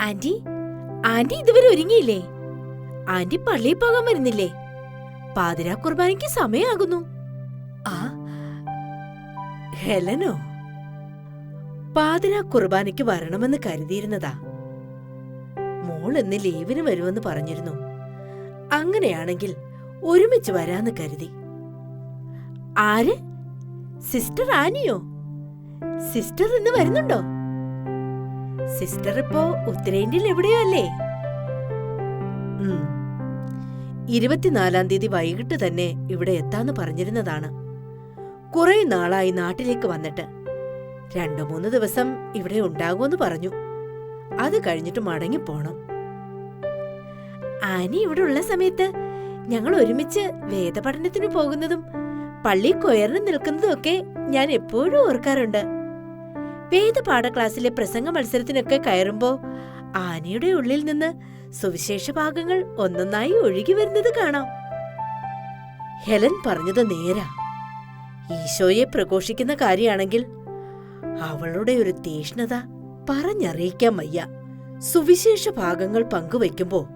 Aunty aunty ഇതുവരെ ഒരുങ്ങിയില്ലേ? Anti പള്ളിയിൽ പോകാൻ വരുന്നില്ലേ? പാതിരാ കുർബാനയ്ക്ക് സമയമാകുന്നു ആ ഹെലനോ? പാതിരാ കുർബാനയ്ക്ക് വരണമെന്ന് കരുതിയിരുന്നതാ. മോൾ ഇന്ന് ലീവിന് വരുമെന്ന് പറഞ്ഞിരുന്നു. അങ്ങനെയാണെങ്കിൽ ഒരുമിച്ച് വരാന്ന് കരുതി. ആര്? സിസ്റ്റർ ആനിയോ? സിസ്റ്റർ ഇന്ന് വരുന്നുണ്ടോ? സിസ്റ്റർ ഇപ്പോ ഉത്തരേന്ത്യയിൽ എവിടെയോ അല്ലേ. ഇരുപത്തിനാലാം തീയതി വൈകിട്ട് തന്നെ ഇവിടെ എത്താന്ന് പറഞ്ഞിരുന്നതാണ്. കുറെ നാളായി നാട്ടിലേക്ക് വന്നിട്ട്. രണ്ടു മൂന്ന് ദിവസം ഇവിടെ ഉണ്ടാകുമെന്ന് പറഞ്ഞു. അത് കഴിഞ്ഞിട്ട് മടങ്ങിപ്പോണം ആനി ഇവിടെ ഉള്ള സമയത്ത് ഞങ്ങൾ ഒരുമിച്ച് വേദപഠനത്തിന് പോകുന്നതും പള്ളി കൊയറിന് നിൽക്കുന്നതും ഒക്കെ ഞാൻ എപ്പോഴും ഓർക്കാറുണ്ട്. വേദപാഠ ക്ലാസ്സിലെ പ്രസംഗ മത്സരത്തിനൊക്കെ കയറുമ്പോ ആനയുടെ ഉള്ളിൽ നിന്ന് സുവിശേഷ ഭാഗങ്ങൾ ഒന്നൊന്നായി ഒഴുകി വരുന്നത് കാണാം. ഹെലൻ പറഞ്ഞത് നേരാ. ഈശോയെ പ്രഘോഷിക്കുന്ന കാര്യമാണെങ്കിൽ അവളുടെ ഒരു തീഷ്ണത പറഞ്ഞറിയിക്കാൻ വയ്യ. സുവിശേഷ ഭാഗങ്ങൾ പങ്കുവയ്ക്കുമ്പോ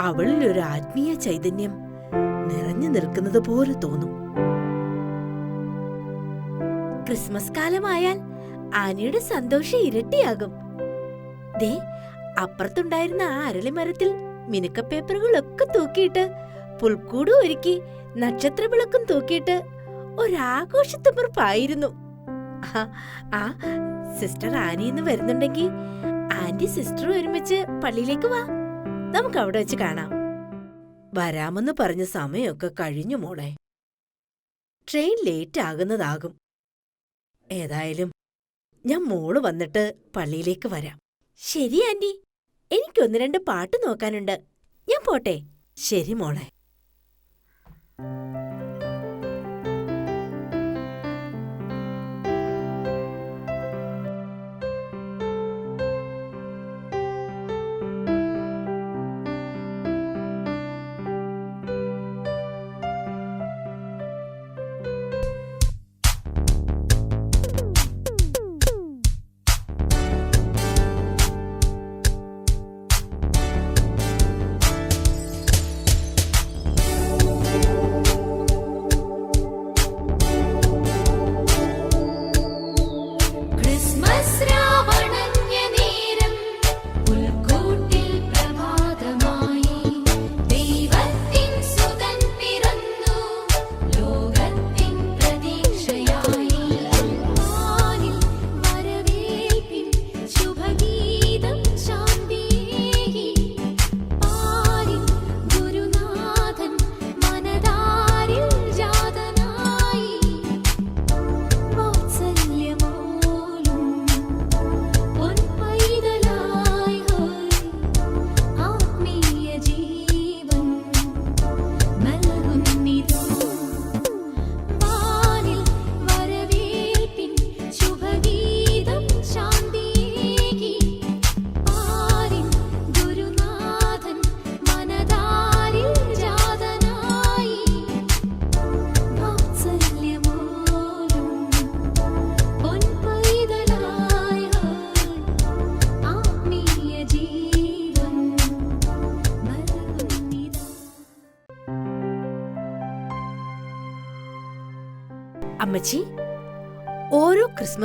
അവളിൽ ഒരു ആത്മീയ ചൈതന്യം നിറഞ്ഞു നിൽക്കുന്നത് പോലെ തോന്നും. ക്രിസ്മസ് കാലമായാൽ ആനയുടെ സന്തോഷം ഇരട്ടിയാകും. ദേ അപ്പുറത്തുണ്ടായിരുന്ന ആ അരളിമരത്തിൽ മിനുക്ക പേപ്പറുകളൊക്കെ തൂക്കിയിട്ട് പുൽക്കൂടും ഒരുക്കി നക്ഷത്ര വിളക്കും തൂക്കിയിട്ട് ഒരാഘോഷത്തുമ്പുറപ്പായിരുന്നു ആ, സിസ്റ്റർ ആനി ഇന്ന് വരുന്നുണ്ടെങ്കിൽ ആന്റി സിസ്റ്റർ ഒരുമിച്ച് പള്ളിയിലേക്ക് വാ. നമുക്ക് അവിടെ വെച്ച് കാണാം. വരാമെന്ന് പറഞ്ഞ സമയമൊക്കെ കഴിഞ്ഞു മോളെ. ട്രെയിൻ ലേറ്റ് ആകുന്നതാകും. ഏതായാലും ഞാൻ മോൾ വന്നിട്ട് പള്ളിയിലേക്ക് വരാം. ശരി ആന്റി. എനിക്കൊന്ന് രണ്ട് പാട്ട് നോക്കാനുണ്ട്. ഞാൻ പോട്ടെ. ശരി മോളെ.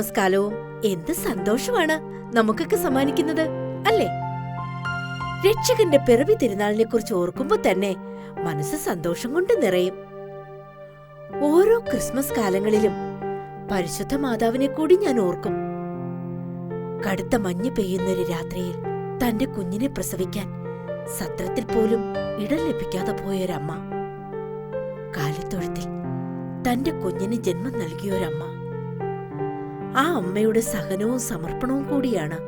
ഓരോ എന്ത് സന്തോഷമാണ് നമുക്കൊക്കെ സമ്മാനിക്കുന്നത് അല്ലേ? രക്ഷകന്റെ പിറവി തിരുനാളിനെ കുറിച്ച് ഓർക്കുമ്പോ തന്നെ മനസ്സ് സന്തോഷം കൊണ്ട് നിറയും. ഓരോ ക്രിസ്മസ് കാലങ്ങളിലും പരിശുദ്ധ മാതാവിനെ കൂടി ഞാൻ ഓർക്കും. കടുത്ത മഞ്ഞ് പെയ്യുന്നൊരു രാത്രിയിൽ തന്റെ കുഞ്ഞിനെ പ്രസവിക്കാൻ സത്രത്തിൽ പോലും ഇടം ലഭിക്കാതെ പോയൊരമ്മ കാലിത്തൊഴുത്തിൽ തന്റെ കുഞ്ഞിന് ജന്മം നൽകിയൊരമ്മ ആ അമ്മയുടെ സഹനവും സമർപ്പണവും കൂടിയാണ്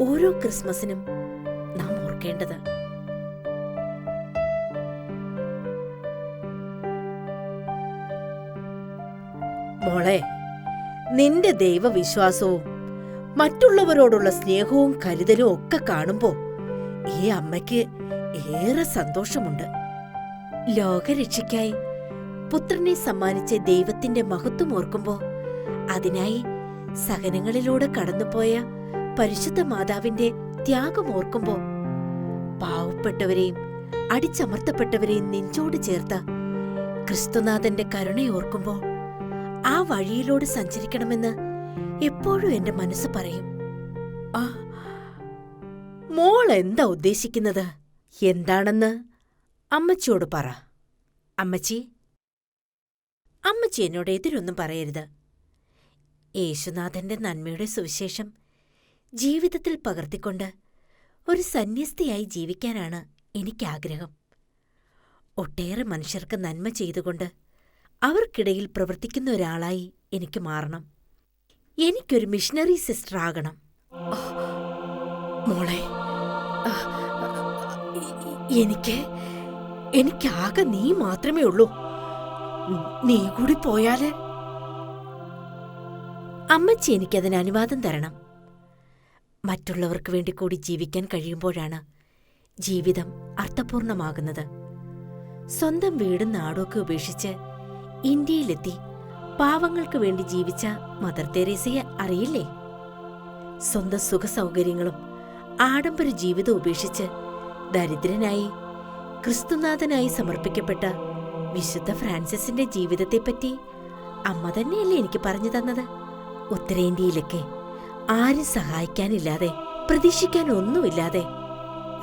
ഓരോ ക്രിസ്മസിനും നാം ഓർക്കേണ്ടത്. മോളെ നിന്റെ ദൈവവിശ്വാസവും മറ്റുള്ളവരോടുള്ള സ്നേഹവും കരുതലും ഒക്കെ കാണുമ്പോ ഈ അമ്മയ്ക്ക് ഏറെ സന്തോഷമുണ്ട്. ലോകരക്ഷയ്ക്കായി പുത്രനെ സമ്മാനിച്ച ദൈവത്തിന്റെ മഹത്വം ഓർക്കുമ്പോ അതിനായി സഹനങ്ങളിലൂടെ കടന്നുപോയ പരിശുദ്ധ മാതാവിന്റെ ത്യാഗം ഓർക്കുമ്പോ പാവപ്പെട്ടവരെയും അടിച്ചമർത്തപ്പെട്ടവരെയും നെഞ്ചോട് ചേർത്ത ക്രിസ്തുനാഥന്റെ കരുണയോർക്കുമ്പോ ആ വഴിയിലൂടെ സഞ്ചരിക്കണമെന്ന് എപ്പോഴും എന്റെ മനസ്സ് പറയും. ആ മോൾ എന്താ ഉദ്ദേശിക്കുന്നത്? എന്താണെന്ന് അമ്മച്ചിയോട് പറ. അമ്മച്ചി അമ്മച്ചി എന്നോട് എതിരൊന്നും പറയരുത്. യേശുനാഥന്റെ നന്മയുടെ സുവിശേഷം ജീവിതത്തിൽ പകർത്തിക്കൊണ്ട് ഒരു സന്യസ്തിയായി ജീവിക്കാനാണ് എനിക്കാഗ്രഹം. ഒട്ടേറെ മനുഷ്യർക്ക് നന്മ ചെയ്തുകൊണ്ട് അവർക്കിടയിൽ പ്രവർത്തിക്കുന്ന ഒരാളായി എനിക്ക് മാറണം. എനിക്കൊരു മിഷണറി സിസ്റ്റർ ആകണം. മോളെ എനിക്ക് എനിക്കാകെ നീ മാത്രമേ ഉള്ളൂ. നീ കൂടി പോയാൽ അമ്മച്ചി എനിക്കതിന് അനുവാദം തരണം. മറ്റുള്ളവർക്ക് വേണ്ടി കൂടി ജീവിക്കാൻ കഴിയുമ്പോഴാണ് ജീവിതം അർത്ഥപൂർണമാകുന്നത്. സ്വന്തം വീടും നാടൊക്കെ ഉപേക്ഷിച്ച് ഇന്ത്യയിലെത്തി പാവങ്ങൾക്ക് വേണ്ടി ജീവിച്ച മദർ തെരേസയെ അറിയില്ലേ? സ്വന്തം സുഖസൗകര്യങ്ങളും ആഡംബര ജീവിതം ഉപേക്ഷിച്ച് ദരിദ്രനായി ക്രിസ്തുനാഥനായി സമർപ്പിക്കപ്പെട്ട വിശുദ്ധ ഫ്രാൻസിസിന്റെ ജീവിതത്തെപ്പറ്റി അമ്മ തന്നെയല്ലേ എനിക്ക് പറഞ്ഞു തന്നത്? ഉത്തരേന്ത്യയിലൊക്കെ ആരും സഹായിക്കാനില്ലാതെ പ്രതീക്ഷിക്കാൻ ഒന്നുമില്ലാതെ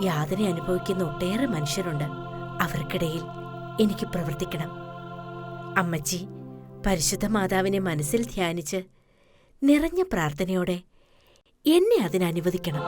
യാതന അനുഭവിക്കുന്ന ഒട്ടേറെ മനുഷ്യരുണ്ട്. അവർക്കിടയിൽ എനിക്ക് പ്രവർത്തിക്കണം. അമ്മച്ചി പരിശുദ്ധ മാതാവിനെ മനസ്സിൽ ധ്യാനിച്ച് നിറഞ്ഞ പ്രാർത്ഥനയോടെ എന്നെ അതിനനുവദിക്കണം.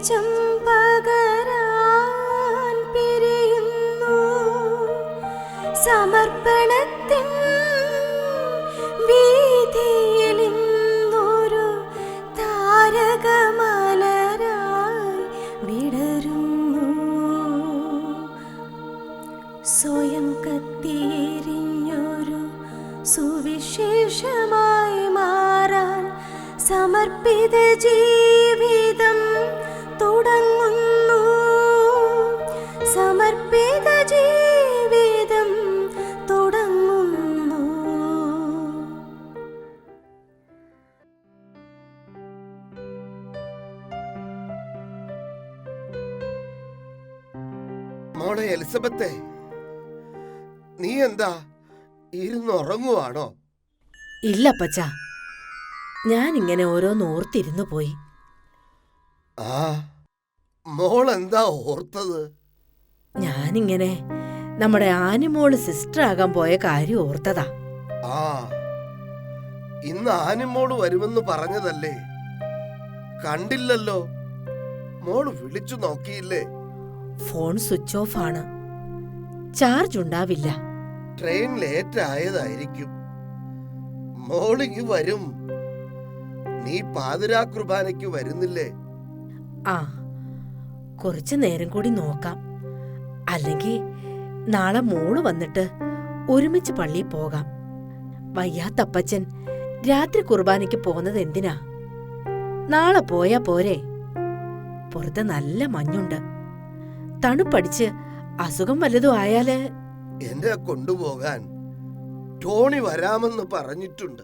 വെളിച്ചം പകരാൻ പിരിയുന്നു. സമർപ്പണത്തിൻ വീതിയിലിന്നൊരു താരകമലരായി വിടരുന്നു. സ്വയം കത്തിയെരിഞ്ഞൊരു സുവിശേഷമായി മാറാൻ സമർപ്പിത എലിസബത്തെ നീ എന്താ ഇരുന്നുറങ്ങുവാണോ ഇല്ല പച്ചാ ഞാൻ ഇങ്ങനെ ഓരോന്ന് ഓർത്തിരുന്നു പോയി. ആ മോൾ എന്താ ഓർത്തത്? ഞാനിങ്ങനെ നമ്മുടെ ആനിമോൾ സിസ്റ്റർ ആകാൻ പോയ കാര്യം ഓർത്തതാ. ആ ഇന്ന് ആനിമോൾ വരുമെന്ന് പറഞ്ഞതല്ലേ? കണ്ടില്ലല്ലോ. മോൾ വിളിച്ചു നോക്കിയില്ലേ? ഫോൺ സ്വിച്ച് ഓഫ് ആണ് ചാർജ് ഉണ്ടാവില്ല. ട്രെയിൻ ലേറ്റ് ആയതായിരിക്കും മോളിങ് വരും. നീ പാതിരാ കുർബാനയ്ക്ക് വരുന്നില്ലേ? ആ കുറച്ചു നേരം കൂടി നോക്കാം. അല്ലെങ്കിൽ നാളെ മോൾ വന്നിട്ട് ഒരുമിച്ച് പള്ളിയിൽ പോകാം. വയ്യാത്തപ്പച്ചൻ രാത്രി കുർബാനയ്ക്ക് പോകുന്നത് എന്തിനാ? നാളെ പോയാ പോരെ. പുറത്ത് നല്ല മഞ്ഞുണ്ട്. തണുപ്പടിച്ച് അസുഖം വല്ലതും ആയാൽ? എന്നെ കൊണ്ടുപോകാൻ ടോണി വരാമെന്ന് പറഞ്ഞിട്ടുണ്ട്.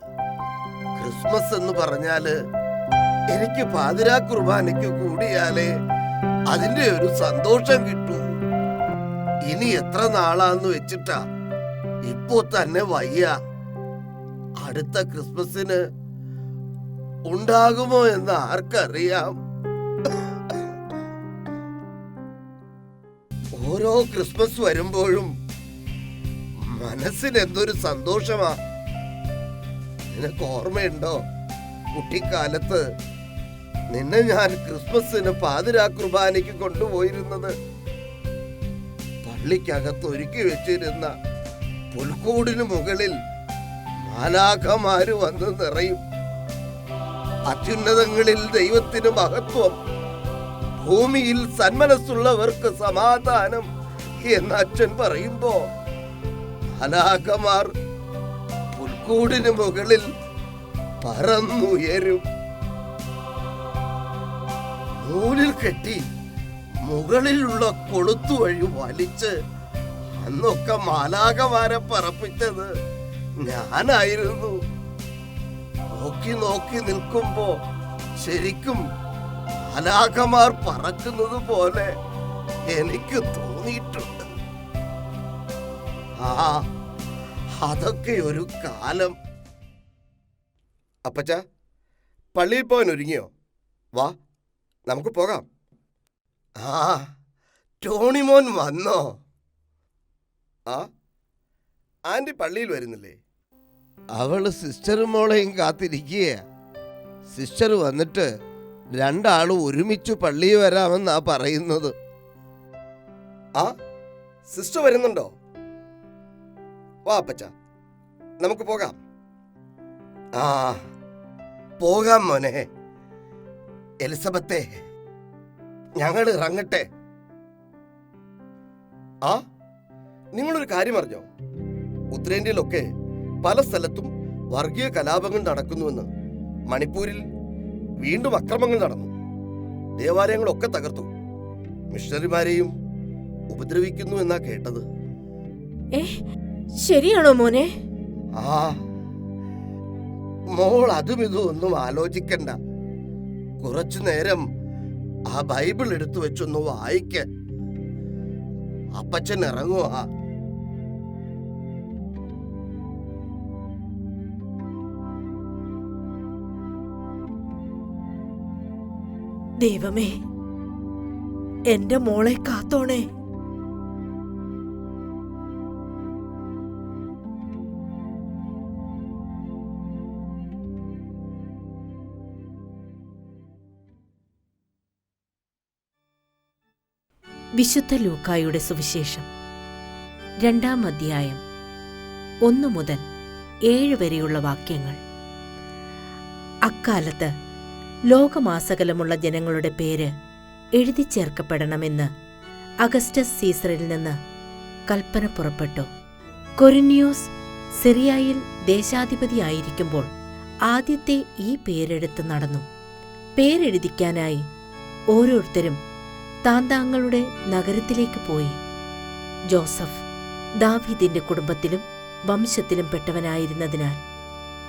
ക്രിസ്മസ് എന്ന് പറഞ്ഞാൽ എനിക്ക് പാതിരാ കുർബാനയ്ക്ക് കൂടിയാലേ അതിന്റെ ഒരു സന്തോഷം കിട്ടൂ. ഇനി എത്ര നാളാന്ന് വെച്ചിട്ടാ ഇപ്പോ തന്നെ വയ്യ. അടുത്ത ക്രിസ്മസിന് ഉണ്ടാകുമോ എന്ന് ആർക്കറിയാം. ഓരോ ക്രിസ്മസ് വരുമ്പോഴും മനസ്സിന് എന്തൊരു സന്തോഷമാ. നിനക്ക് ഓർമ്മയുണ്ടോ? കുട്ടിക്കാലത്ത് നിന്നെ ഞാൻ ക്രിസ്മസിന് പാതിരാ കുർബാനയ്ക്ക് കൊണ്ടുപോയിരുന്നത്. പള്ളിക്കകത്ത് ഒരുക്കി വെച്ചിരുന്ന പുൽക്കൂടിന് മുകളിൽ മാലാഖമാര് വന്ന് നിറയും. അത്യുന്നതങ്ങളിൽ ദൈവത്തിന് മഹത്വം. ഭൂമിയിൽ സന്മനസ്സുള്ളവർക്ക് സമാധാനം എന്ന് അച്ഛൻ പറയുമ്പോ മാലാഖമാർ പുൽക്കൂടിന് മുകളിൽ പറന്നുയരും. നൂലിൽ കെട്ടി മുകളിലുള്ള കൊളുത്തു വഴി വലിച്ച് അന്നൊക്കെ മാലാകമാരെ പറപ്പിച്ചത് ഞാനായിരുന്നു. നോക്കി നോക്കി നിൽക്കുമ്പോ ശരിക്കും മാലാകമാർ പറക്കുന്നത് പോലെ എനിക്ക് തോന്നിയിട്ടുണ്ട്. ആ അതൊക്കെ ഒരു കാലം. അപ്പച്ച പള്ളിയിൽ പോകാൻ ഒരുങ്ങിയോ? വാ നമുക്ക് പോകാം. ആ ടോണിമോൻ വന്നോ? ആ ആന്റി പള്ളിയിൽ വരുന്നില്ലേ? അവൾ സിസ്റ്ററും മോളെയും കാത്തിരിക്കുക സിസ്റ്റർ വന്നിട്ട് രണ്ടാളും ഒരുമിച്ച് പള്ളിയിൽ വരാമെന്നാ പറയുന്നത്. ആ സിസ്റ്റർ വരുന്നുണ്ടോ? വാ അപ്പച്ച. നമുക്ക് പോകാം. ആ പോകാം മോനെ. എലിസബത്തെ ഞങ്ങൾ ഇറങ്ങട്ടെ. ആ നിങ്ങളൊരു കാര്യം അറിഞ്ഞോ? ഉത്തരേന്ത്യയിലൊക്കെ പല സ്ഥലത്തും വർഗീയ കലാപങ്ങൾ നടക്കുന്നുവെന്ന് മണിപ്പൂരിൽ വീണ്ടും അക്രമങ്ങൾ നടന്നു. ദേവാലയങ്ങളൊക്കെ തകർത്തു. മിഷണറിമാരെയും ഉപദ്രവിക്കുന്നു എന്നാ കേട്ടത്. ശരിയാണോ മോനെ? ആ മോൾ അതും ഇതും ഒന്നും ആലോചിക്കണ്ട. കുറച്ചു നേരം ആ ബൈബിൾ എടുത്തു വെച്ചൊന്ന് വായിക്ക. അപ്പച്ചൻ ഇറങ്ങുവാ. ദൈവമേ എന്റെ മോളെ കാത്തോണേ. വിശുദ്ധ ലൂക്കായുടെ സുവിശേഷം രണ്ടാം അധ്യായം ഒന്നു മുതൽ ഏഴ് വരെയുള്ള വാക്യങ്ങൾ. അക്കാലത്ത് ലോകമാസകലമുള്ള ജനങ്ങളുടെ പേര് എഴുതി ചേർക്കപ്പെടണമെന്ന് അഗസ്റ്റസ് സീസറിൽ നിന്ന് കൽപ്പന പുറപ്പെട്ടു. കൊരിന്യോസ് സിറിയയിൽ ദേശാധിപതിയായിരിക്കുമ്പോൾ ആദ്യത്തെ ഈ പേരെടുത്ത് നടന്നു. പേരെഴുതിക്കാനായി ഓരോരുത്തരും താന്താങ്ങളുടെ നഗരത്തിലേക്ക് പോയി. ജോസഫ് ദാവീദിന്റെ കുടുംബത്തിലും വംശത്തിലും പെട്ടവനായിരുന്നതിനാൽ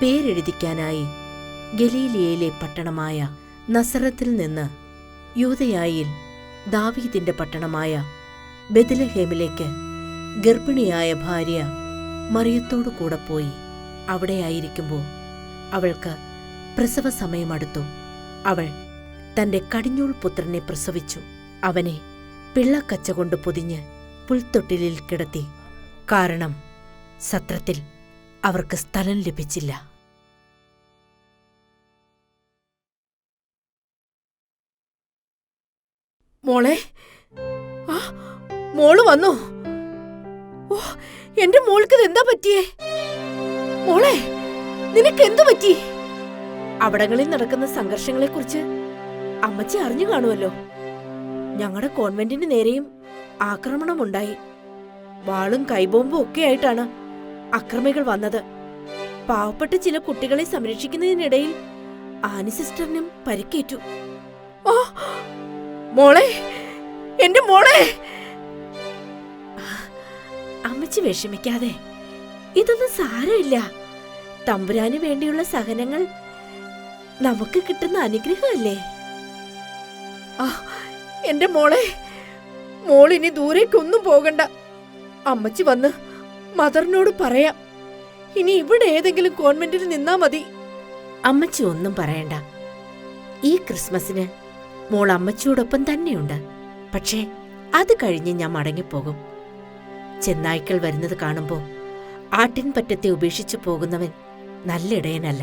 പേരെഴുതിക്കാനായി ഗലീലിയയിലെ പട്ടണമായ നസറത്തിൽ നിന്ന് യൂതയായിൽ ദാവീദിന്റെ പട്ടണമായ ബെദലഹേമിലേക്ക് ഗർഭിണിയായ ഭാര്യ മറിയത്തോടു കൂടെ പോയി. അവിടെയായിരിക്കുമ്പോൾ അവൾക്ക് പ്രസവ സമയമടുത്തു. അവൾ തന്റെ കടിഞ്ഞൂൾ പുത്രനെ പ്രസവിച്ചു. അവനെ പിള്ളക്കച്ച കൊണ്ട് പൊതിഞ്ഞ് പുൽത്തൊട്ടിലിൽ കിടത്തി. കാരണം സത്രത്തിൽ അവർക്ക് സ്ഥലം ലഭിച്ചില്ല. മോളെ. ആ മോൾ വന്നു. ഓ എന്റെ മോൾക്ക് എന്താ പറ്റിയേ? മോളെ നിനക്ക് എന്തു പറ്റി? അവിടങ്ങളിൽ നടക്കുന്ന സംഘർഷങ്ങളെ കുറിച്ച് അമ്മച്ചി അറിഞ്ഞു കാണുമല്ലോ. ഞങ്ങളുടെ കോൺവെന്റിന് നേരെയും ആക്രമണമുണ്ടായി. വാളും കൈബോംബും ഒക്കെ ആയിട്ടാണ് അക്രമികൾ വന്നത്. പാവപ്പെട്ട ചില കുട്ടികളെ സംരക്ഷിക്കുന്നതിനിടയിൽ ആനി സിസ്റ്ററിനും പരിക്കേറ്റു. ഓ മോളെ എന്റെ മോളെ. അമ്മച്ചി വിഷമിക്കാതെ ഇതൊന്നും സാരമില്ല. തമ്പുരാന് വേണ്ടിയുള്ള സഹനങ്ങൾ നമുക്ക് കിട്ടുന്ന അനുഗ്രഹമല്ലേ? ആ എന്റെ മോളെ മോളിനി ദൂരേക്കൊന്നും പോകണ്ട. അമ്മച്ചി വന്ന് മദറിനോട് പറയാം. ഇനി ഇവിടെ ഏതെങ്കിലും കോൺവെന്റിൽ നിന്നാ മതി. അമ്മച്ചി ഒന്നും പറയണ്ട. ഈ ക്രിസ്മസിന് മോൾ അമ്മച്ചിയോടൊപ്പം തന്നെയുണ്ട്. പക്ഷേ അത് കഴിഞ്ഞ് ഞാൻ മടങ്ങിപ്പോകും. ചെന്നായ്ക്കൾ വരുന്നത് കാണുമ്പോൾ ആട്ടിൻപറ്റത്തെ ഉപേക്ഷിച്ചു പോകുന്നവൻ നല്ലിടയനല്ല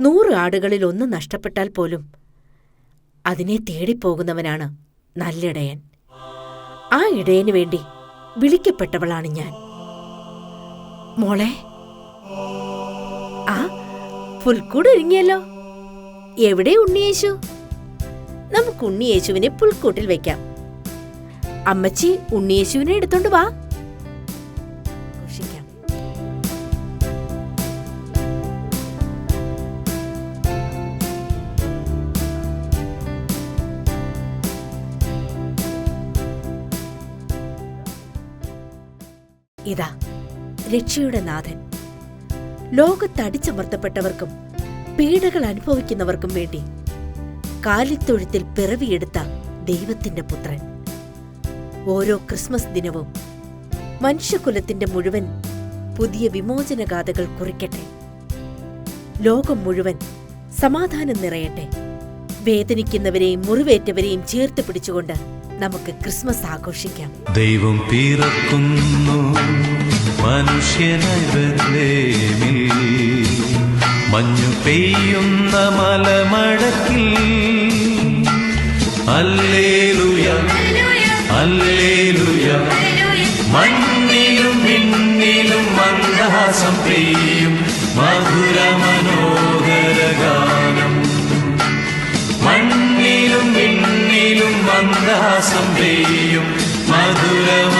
നൂറ് ആടുകളിൽ ഒന്ന് നഷ്ടപ്പെട്ടാൽ പോലും അതിനെ തേടിപ്പോകുന്നവനാണ് നല്ലിടയൻ ആ ഇടയനു വേണ്ടി വിളിക്കപ്പെട്ടവളാണ് ഞാൻ. മോളെ ആ പുൽക്കൂട് ഒരുങ്ങിയല്ലോ. എവിടെ ഉണ്ണിയേശു നമുക്ക് ഉണ്ണിയേശുവിനെ പുൽക്കൂട്ടിൽ വെക്കാം. അമ്മച്ചി ഉണ്ണിയേശുവിനെ എടുത്തോണ്ട് വാ. ഇതാ രക്ഷയുടെ നാഥൻ. ലോകത്തടിച്ചമർത്തപ്പെട്ടവർക്കും പീഡകൾ അനുഭവിക്കുന്നവർക്കും വേണ്ടി കാലിത്തൊഴുത്തിൽ പിറവിയെടുത്ത ദൈവത്തിന്റെ പുത്രൻ. ഓരോ ക്രിസ്മസ് ദിനവും മനുഷ്യകുലത്തിന്റെ മുഴുവൻ പുതിയ വിമോചനഗാഥകൾ കുറിക്കട്ടെ. ലോകം മുഴുവൻ സമാധാനം നിറയട്ടെ. വേദനിക്കുന്നവരെയും മുറിവേറ്റവരെയും ചേർത്ത് പിടിച്ചുകൊണ്ട് നമുക്ക് ക്രിസ്മസ് ആഘോഷിക്കാം. ദൈവം പിറക്കുന്നു മനുഷ്യനായി ബത്ലേമിൽ മഞ്ഞു പെയ്യുന്ന മലമടക്കിൽ അല്ലേലുയ അല്ലേലുയ മണ്ണിലും പിന്നിലും മന്ദഹാസം പെയ്യും. മധുര മനോഹര ഗാനം. മണ്ണിലും പിന്നിലും മന്ദഹാസം പെയ്യും. മധുര